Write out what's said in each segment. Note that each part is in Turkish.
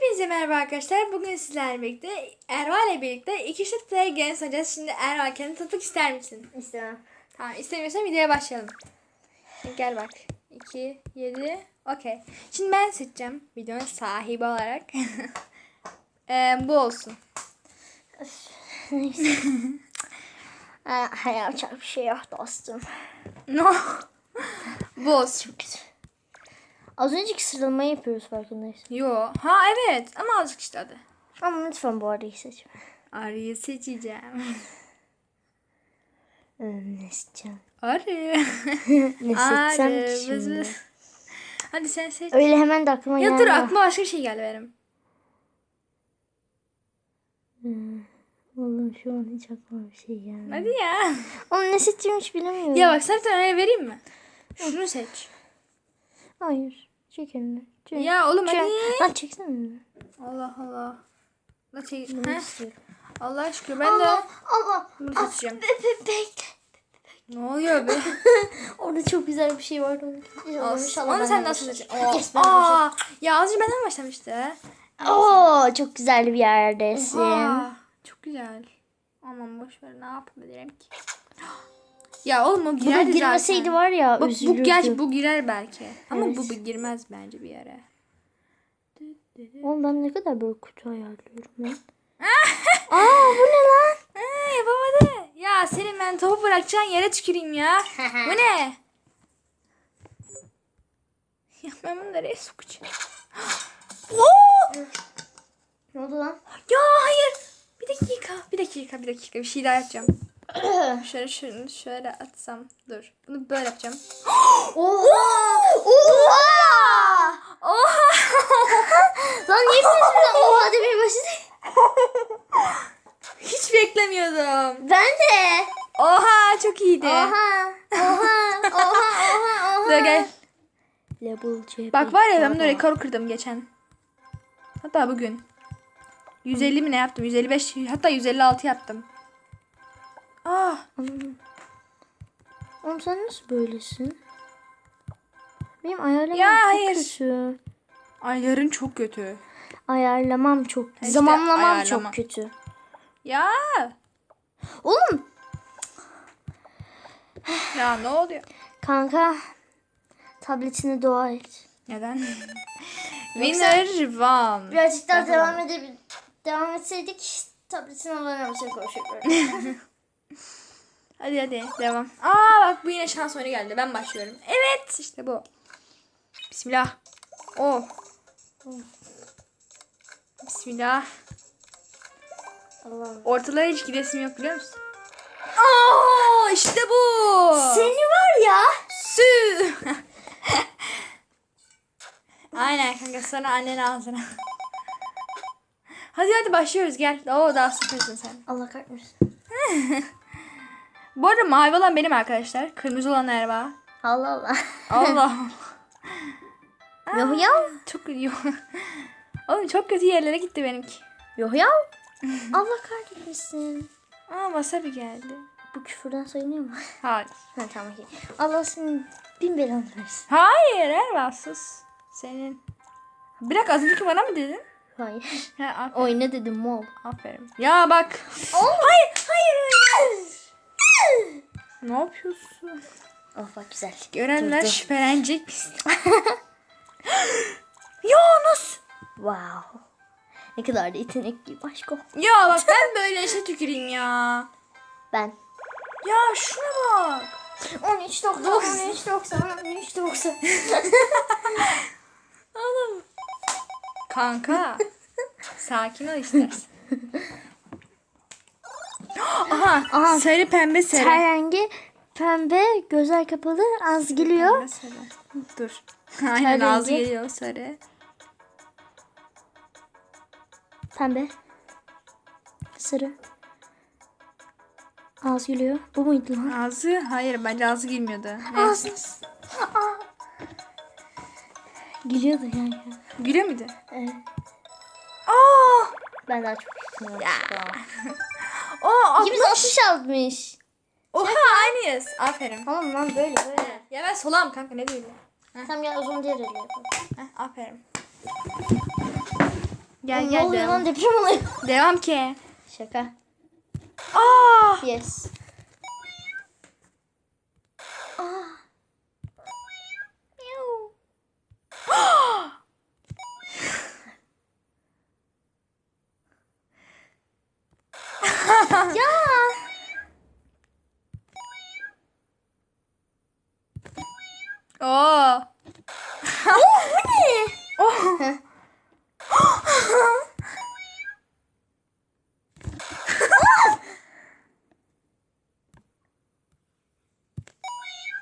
Hepinize merhaba arkadaşlar. Bugün sizlerle birlikte Erva ile birlikte iki şıttaya genç oynayacağız. Şimdi Erva kendi tatmak ister misin? İstemem. Tamam istemiyorsan videoya başlayalım. Gel bak. 2, 7, okey. Şimdi ben seçeceğim videonun sahibi olarak. Ee, bu olsun. Neyse. Ha, yapacak bir şey yok dostum. No. bu olsun. Az önceki sıralamayı yapıyoruz farkındayız. Yo. Ha evet ama azıcık işte hadi. Ama lütfen bu arayı seçme. Arıyı seçeceğim. Ee, ne seçeceğim? Arı. Ne seçsem Arı. ki vız şimdi? vız. Hadi sen seç. Öyle hemen de aklıma Ya dur gelmiyor. aklıma başka bir şey geldi benim. Hmm. Oğlum şu an hiç aklıma bir şey gelmiyor. Hadi ya. Oğlum ne seçeceğim hiç bilemiyorum. Ya bak sana bir tane vereyim mi? Şunu seç. Hayır. Çek elini. Çek. Ya oğlum Çek. hadi. Lan çeksene. Allah Allah. La çek. Allah aşkına ben de Allah. bunu seçeceğim. Bekle. Ne oluyor be? Orada çok güzel bir şey var. Olsun. Onu sen nasıl seçeceksin? Yes, Aa, ya azıcık benden başlamıştı. Oo çok güzel bir yerdesin. Oha, çok güzel. Aman boş ver ne yapabilirim ki? Ya oğlum o Bu da girerdi girmeseydi zaten. var ya Bak, bu, gerçi bu girer belki. Ama Evet. bu girmez bence bir yere. Oğlum ben ne kadar böyle kutu ayarlıyorum lan. Aa bu ne lan? Ee, yapamadı. Ya senin ben topu bırakacağın yere tüküreyim ya. bu ne? Ya ben bunu nereye sokacağım? Oo! Ne oldu lan? Ya hayır. Bir dakika. Bir dakika. Bir dakika. Bir şey daha yapacağım. şöyle şunu şöyle atsam. Dur. Bunu böyle yapacağım. Oha! Oha! Oha! lan niye biliyorsun lan oha demeye başladın? Hiç beklemiyordum. Ben de. Oha çok iyiydi. Oha! Oha! Oha! Oha! Oha! Dur gel. Level C. Bak var ya ben bunu rekor kırdım geçen. Hatta bugün. 150 mi ne yaptım? 155 hatta 156 yaptım. Ah, Oğlum sen nasıl böylesin? Benim ayarlamam Ya, çok hayır. kötü. ayların çok kötü. Ayarlamam çok. İşte zamanlamam ayarlama. çok kötü. Ya. Oğlum Ya ne oluyor? kanka tabletine dua et. Neden? Winner one. Birazcık daha devam edebil devam etseydik tabletin alanımıza koşuyoruz. Hadi hadi devam. Aa bak bu yine şans oyunu geldi. Ben başlıyorum. Evet işte bu. Bismillah. Oh. Bismillah. Allah'ım. Ortalara hiç gidesim yok biliyor musun? Aa işte bu. Seni var ya. Sü. Aynen kanka sonra annen ağzına. hadi hadi başlıyoruz gel. Oo daha süpersin sen. Allah kahretmesin. Bu arada mavi olan benim arkadaşlar. Kırmızı olan Erva. Allah Allah. Allah. Yok ya. çok iyi. Oğlum çok kötü yerlere gitti benimki. Yok ya. Allah kahretmesin. Aa wasabi geldi. Bu küfürden sayılıyor mu? Hayır. ha tamam iyi. Allah senin bin belanı versin. Hayır Erva sus. Senin. Dakika az önceki bana mı dedin? Hayır. Ha, aferin. Oyna dedim mol. aferin. Ya bak. Hayır hayır hayır. Ne yapıyorsun? Oh bak güzel. Görenler Dur, dur. şüphelenecek ya nasıl? Wow. Ne kadar da yetenekli başka. Ya bak ben böyle işe tüküreyim ya. Ben. Ya şuna bak. 13 90 13 90 13 90. Oğlum. Kanka. Sakin ol istersen. Aha, Aha. sarı pembe sarı. Ter rengi pembe gözler kapalı az. Pembe sarı. Dur. Aynen Ter ağzı rengi. geliyor sarı. Pembe. Sarı. Az gülüyor. Bu muydu lan? Ağzı hayır bence ağzı? Ağzınız. Aa. Gülüyordu yani. Gülüyor muydu? Evet. Aa! Ben daha çok düşünüyorum. O İkimiz 60 almış. Oha aynıyız. Aferin. Tamam lan böyle böyle. Ya ben solam kanka ne diyorsun? Tamam gel o zaman diğer yapalım. Heh, aferin. Gel ne gel oluyor devam. lan deprem oluyor. Devam ki. Şaka. Aa! Yes. Aa. Miau. ya. Oo. Bu ne? Oh.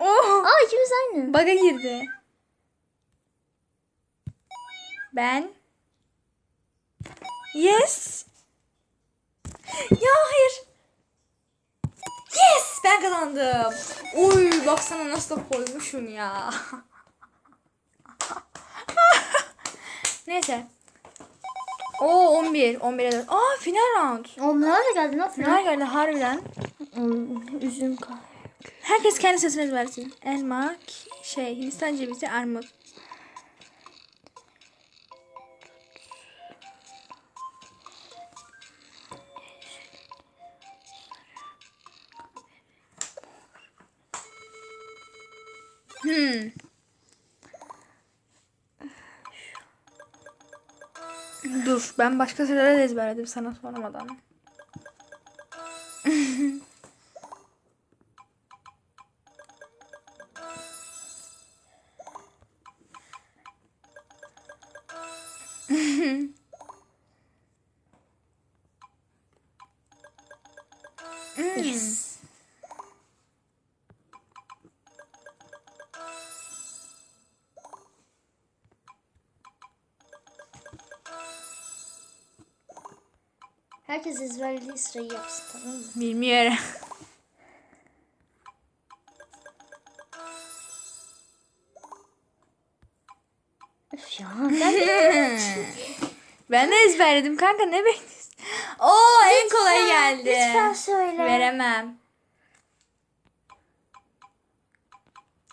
Oh. Aa ikimiz aynı. Baga girdi. Ben. Yes. Ya hayır. Yes ben kazandım. Oy baksana nasıl koymuşum ya. Neyse. Oo 11. 11'e 4. Aa final round. Onlar da geldi lan Final geldi harbiden. Hmm, Üzüm kahve. Herkes kendi sesini ezberlesin. Elma, şey, Hindistan cevizi, armut. Hmm. Dur, ben başka şeyler ezberledim sana sormadan. Yes. Herkes ezberlediği sırayı yapsın tamam mı? Bilmiyorum. Öf ya. Ben Ben de ezberledim kanka ne bekliyorsun? Oo en kolay geldi. Lütfen söyle. Veremem.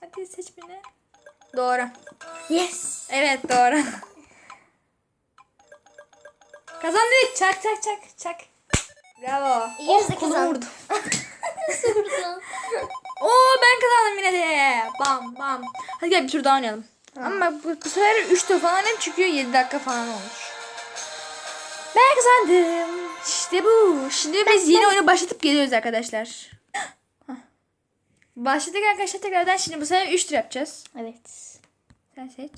Hadi seç beni. Doğru. Yes. Evet doğru. Kazandık. Çak çak çak çak. Bravo. De Oh, kolumu kazandık. vurdum. Oo ben kazandım yine de. Bam bam. Hadi gel bir tur daha oynayalım. Ama bu, bu sefer 3 tur falan hem çıkıyor 7 dakika falan olmuş. Ben kazandım. İşte bu. Şimdi biz yeni oyunu başlatıp geliyoruz arkadaşlar. Başladık arkadaşlar tekrardan şimdi bu sefer 3 tur yapacağız. Evet. Sen seç.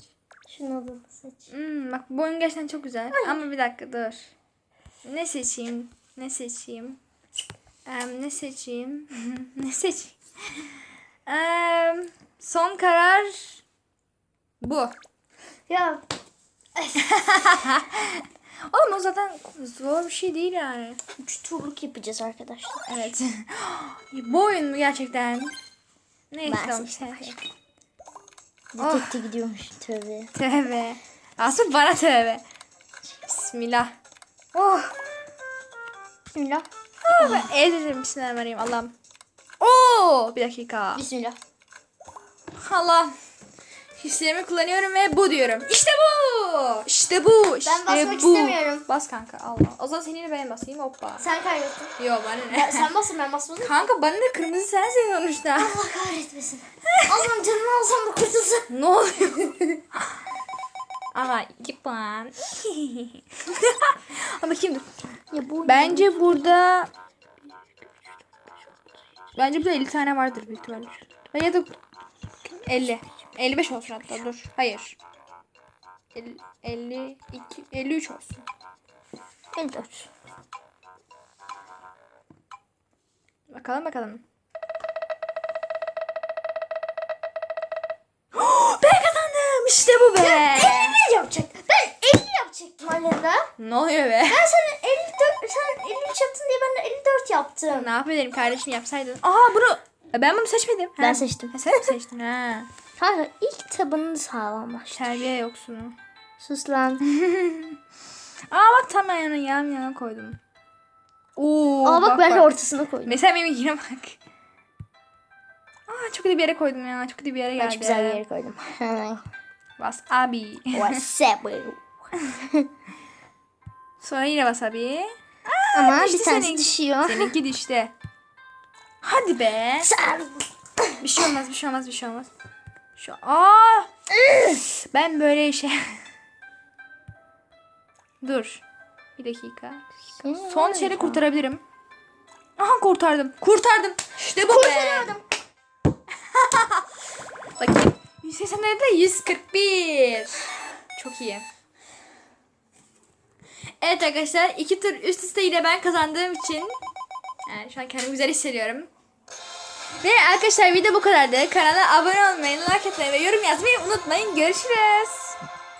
Şunu da seç. Hmm, bak bu oyun gerçekten çok güzel. Ama bir dakika dur. Ne seçeyim? Ne seçeyim? Em, ne seçeyim? ne seçeyim? Em, son karar bu. Ya Oğlum o zaten zor bir şey değil yani. üç turluk yapacağız arkadaşlar. Evet. bu oyun mu gerçekten? Neyse Ben tamam. Seçtim. sen seç. Detekte gidiyormuş tövbe. Tövbe. Asıl bana tövbe. Bismillah. Oh. Bismillah. Oh, ben ezdim bismillahirrahmanirrahim Allah'ım. Oo, bir dakika. Bismillah. Allah. Hislerimi kullanıyorum ve bu diyorum. İşte bu. İşte bu. İşte basmak bu. istemiyorum. Bas kanka Allah. O zaman seninle ben basayım hoppa. Sen kaybettin. Yok bana ne? sen basın ben basmadım. kanka bana ne kırmızı sensin sonuçta. Allah kahretmesin. o zaman canını alsam da kurtulsun. ne oluyor? Ama iki puan. Ama kim? Ya bu Bence burada Bence burada 50 tane vardır büyük ihtimalle. Ya da 50. 55 olsun hatta dur. Hayır. 50, 52 53 olsun. 54. Bakalım bakalım. ben kazandım. İşte bu be. 51 yapacak. Ben 50 yapacaktım Alena. Ne oluyor be? Ben senin 54, sen 53 yaptın diye ben de 54 yaptım. Ne yapayım kardeşim yapsaydın. Aa bunu ben bunu seçmedim. Ha. Ben seçtim. Ha, sen mi seçtin ha? Kanka ilk tabanını sağlamlaş. Terbiye yoksunu. Sus lan. Aa bak tam yan yana yan yana koydum. Oo, Aa bak, ben de ortasına koydum. Mesela benim yine bak. Aa çok iyi bir yere koydum ya. Çok iyi bir yere geldi. çok güzel bir yere koydum. Bas abi. What's up? bro? Sonra yine wasabi. Ama işte bir tanesi senin- düşüyor. Seninki düştü. Hadi be. Bir şey olmaz, bir şey olmaz, bir şey olmaz. Şu aa! ben böyle şey. Dur. Bir dakika. Son şeyi kurtarabilirim. Aha kurtardım. Kurtardım. İşte bu be. Kurtaramadım. Bakayım. 180 nerede? 141. Çok iyi. Evet arkadaşlar iki tur üst üste yine ben kazandığım için yani şu an kendimi güzel hissediyorum. Ve arkadaşlar video bu kadardı. Kanala abone olmayı, like etmeyi ve yorum yazmayı unutmayın. Görüşürüz.